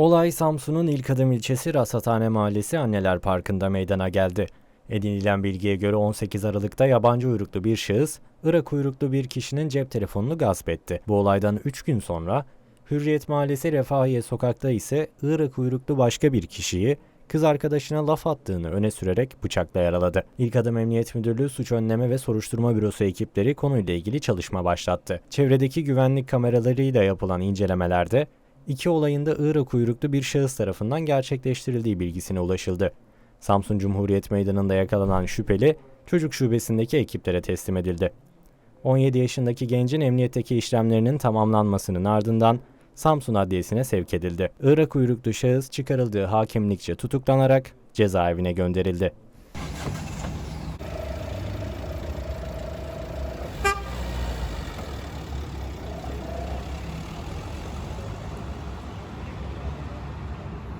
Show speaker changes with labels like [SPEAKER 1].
[SPEAKER 1] Olay Samsun'un ilk adım ilçesi Rasathane Mahallesi Anneler Parkı'nda meydana geldi. Edinilen bilgiye göre 18 Aralık'ta yabancı uyruklu bir şahıs, Irak uyruklu bir kişinin cep telefonunu gasp etti. Bu olaydan 3 gün sonra Hürriyet Mahallesi Refahiye Sokak'ta ise Irak uyruklu başka bir kişiyi kız arkadaşına laf attığını öne sürerek bıçakla yaraladı. İlk adım Emniyet Müdürlüğü Suç Önleme ve Soruşturma Bürosu ekipleri konuyla ilgili çalışma başlattı. Çevredeki güvenlik kameralarıyla yapılan incelemelerde iki olayında Irak uyruklu bir şahıs tarafından gerçekleştirildiği bilgisine ulaşıldı. Samsun Cumhuriyet Meydanı'nda yakalanan şüpheli çocuk şubesindeki ekiplere teslim edildi. 17 yaşındaki gencin emniyetteki işlemlerinin tamamlanmasının ardından Samsun Adliyesi'ne sevk edildi. Irak uyruklu şahıs çıkarıldığı hakimlikçe tutuklanarak cezaevine gönderildi.